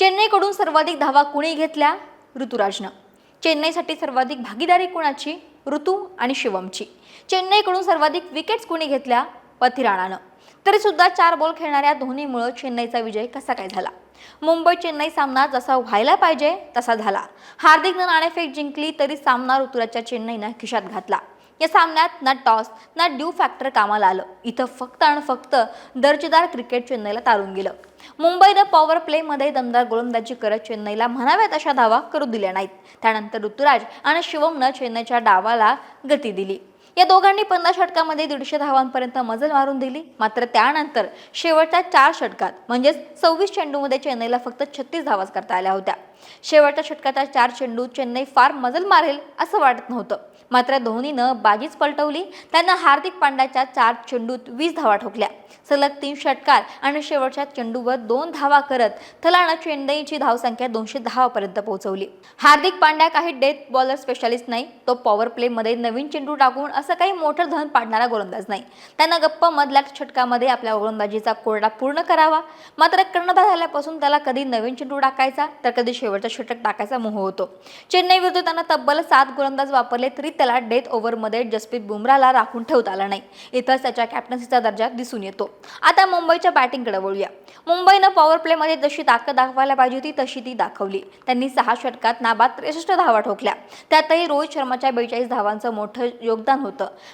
चेन्नईकडून सर्वाधिक धावा कुणी घेतल्या? ऋतुराजनं. चेन्नईसाठी सर्वाधिक भागीदारी कुणाची? ऋतू आणि शिवमची. चेन्नईकडून सर्वाधिक विकेट्स कुणी घेतल्या? पथिराणानं. तरीसुद्धा चार बॉल खेळणाऱ्या धोनीमुळं चेन्नईचा विजय कसा काय झाला? मुंबई चेन्नई सामना जसा व्हायला पाहिजे तसा झाला. हार्दिकनं नाणेफेक जिंकली तरी सामना ऋतुराजच्या चेन्नईनं खिशात घातला. या सामन्यात ना टॉस ना ड्यू फॅक्टर कामाला आलं. इथं फक्त आणि फक्त दर्जेदार क्रिकेट चेन्नईला तारून गेलं. मुंबईनं पॉवर प्लेमध्ये दमदार गोलंदाजी करत चेन्नईला म्हणाव्यात अशा धावा करू दिल्या नाहीत. त्यानंतर ऋतुराज आणि शिवमनं चेन्नईच्या डावाला गती दिली. या दोघांनी पंधरा षटकामध्ये दीडशे धावांपर्यंत मजल मारून दिली. मात्र त्यानंतर शेवटच्या चार षटकात म्हणजेच सव्वीस चेंडूमध्ये चेन्नईला फक्त छत्तीस धावाच करता आल्या होत्या. शेवटच्या षटकाच्या चार चेंडू चेन्नई फार मजल मारेल असं वाटत नव्हतं. मात्र धोनीनं बाजीच पलटवली. त्यानं हार्दिक पांड्याच्या चार चेंडूत वीस धावा ठोकल्या. सलग तीन षटकार आणि शेवटच्या चेंडूवर दोन धावा करत थलानं चेन्नईची धावसंख्या दोनशे दहापर्यंत पोहोचवली. हार्दिक पांड्या काही डेथ बॉलर स्पेशालिस्ट नाही. तो पॉवर प्लेमध्ये नवीन चेंडू टाकून असं काही मोठं धन पाडणारा गोलंदाज नाही. त्यानं गप्प मधल्या षटकामध्ये आपल्या गोलंदाजीचा कोरडा पूर्ण करावा. मात्र कर्णधार झाल्यापासून त्याला कधी नवीन चेंडू टाकायचा तर कधी शेवटचा षटक टाकायचा मोह होतो. चेन्नई विरुद्ध त्यानं तब्बल सात गोलंदाज वापरले तरी त्याला डेथ ओव्हरमध्ये जसप्रीत बुमराला राखून ठेवता आला नाही. इथंच त्याच्या कॅप्टन्सीचा दर्जा दिसून येतो. आता मुंबईच्या बॅटिंगकडे वळूया. मुंबईनं पॉवर प्लेमध्ये जशी ताकद दाखवायला पाहिजे होती तशी ती दाखवली. त्यांनी सहा षटकात नाबाद त्रेसष्ट धावा ठोकल्या. त्यातही रोहित शर्माच्या बेचाळीस धावांचं मोठं योगदान होतं.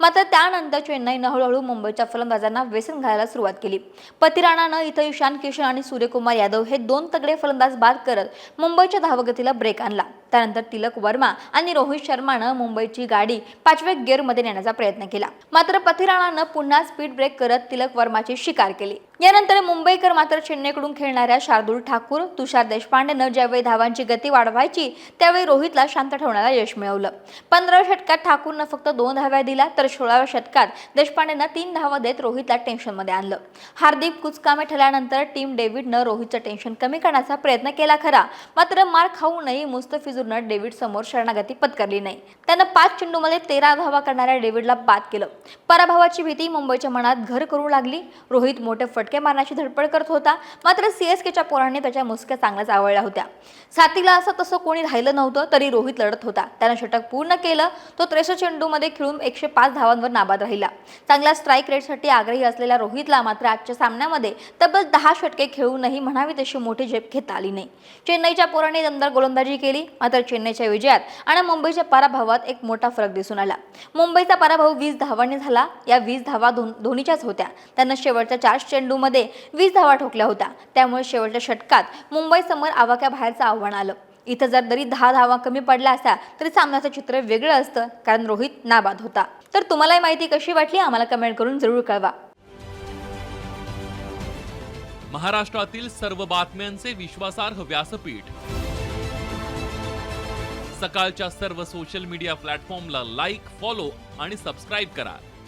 मात्र त्यानंतर चेन्नईनं हळूहळू मुंबईच्या फलंदाजांना व्यसन घालायला सुरुवात केली. पतिराणानं इथं ईशान किशन आणि सूर्यकुमार यादव हे दोन तगडे फलंदाज बाद करत मुंबईच्या धावगतीला ब्रेक आणला. त्यानंतर तिलक वर्मा आणि रोहित शर्मानं मुंबईची गाडी पाचव्या गिअरमध्ये नेण्याचा प्रयत्न केला. मात्र पथिराणानं पुन्हा स्पीड ब्रेक करत तिलक वर्माची शिकार केली. यानंतर मुंबईकर मात्र चेन्नईकडून खेळणाऱ्या शार्दूल ठाकूर तुषार देशपांडेनं ज्यावेळी धावांची गती वाढवायची त्यावेळी रोहितला शांत ठेवण्याला यश मिळवलं. पंधराव्या षटकात ठाकूरनं फक्त दोन धाव्या दिल्या तर सोळाव्या षटकात देशपांडेनं तीन धावा देत रोहितला टेन्शनमध्ये आणलं. हार्दिक कुचकामे ठरल्यानंतर टीम डेव्हिडनं रोहितचं टेन्शन कमी करण्याचा प्रयत्न केला खरा. मात्र मार खाऊनही मुस्तफिजूरनं डेव्हिड समोर शरणागती पत्करली नाही. त्यानं पाच चेंडूमध्ये तेरा धावा करणाऱ्या डेव्हिडला बाद केलं. पराभवाची भीती मुंबईच्या मनात घर करू लागली. रोहित मोठे फट फटके मारण्याची धडपड करत होता. मात्र सीएसकेच्या पोरांनी त्याच्या मुसक्या चांगल्याच आवडल्या होत्या. साथीला असं तसं कोणी राहिलं नव्हतं तरी रोहित लढत होता. त्यानं षटक पूर्ण केलं. तो त्रेसष्ट चेंडूमध्ये खेळून एकशे पाच धावांवर नाबाद राहिला. चांगल्या स्ट्राईक रेटसाठी आग्रही असलेल्या रोहितला मात्र आजच्या सामन्यामध्ये तब्बल दहा षटके खेळूनही म्हणावी तशी मोठी झेप घेता आली नाही. चेन्नईच्या पोरांनी दमदार गोलंदाजी केली मात्र चेन्नईच्या विजयात आणि मुंबईच्या पराभवात एक मोठा फरक दिसून आला. मुंबईचा पराभव वीस धावांनी झाला. या वीस धावा धोनीच्याच होत्या. त्यानं शेवटच्या चार चेंडू चेंडूमध्ये वीस धावा ठोकल्या होत्या. त्यामुळे शेवटच्या षटकात मुंबईसमोर आवाक्या बाहेरचं आव्हान आलं. इथं जर जरी दहा धावा कमी पडल्या असत्या तरी सामन्याचं चित्र वेगळं असतं कारण रोहित नाबाद होता. तर तुम्हाला माहिती कशी वाटली आम्हाला कमेंट करून जरूर कळवा. महाराष्ट्रातील सर्व बातम्यांचे विश्वासार्ह व्यासपीठ. सकाळच्या सर्व सोशल मीडिया प्लॅटफॉर्मला लाईक फॉलो आणि सबस्क्राईब करा.